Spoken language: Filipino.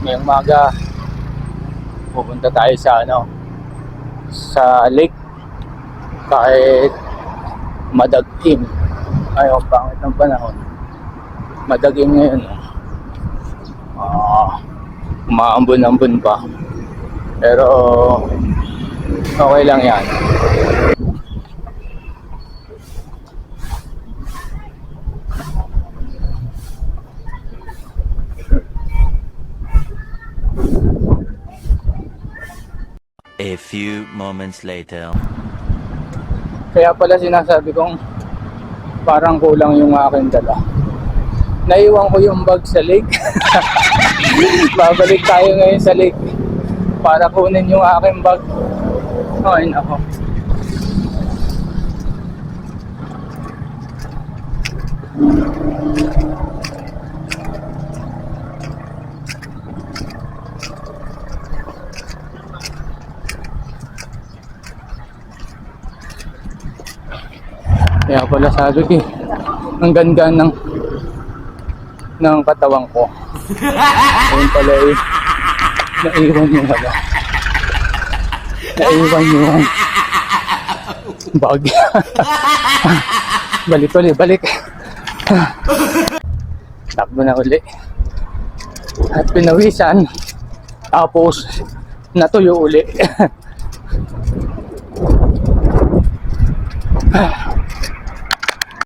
ngayong maga pupunta tayo sa ano sa lake. Kahit madagim ayaw pangit ng panahon. Madagim ngayon oh. ah umaambon-ambon pa. Pero okay lang yan A few moments later. Kaya pala sinasabi kong parang kulang yung aking dala. Naiwan ko yung bag sa lake. Babalik tayo ngayon sa lake para kunin yung aking bag. Ay, nako. Kaya pala sabi ko, eh, ang ganda ng ng katawan ko. Ayun pala eh, naiwan yung wala. Naiwan yung bag. balik ulit, balik. Takbo na uli. At pinawisan. Tapos, natuyo uli.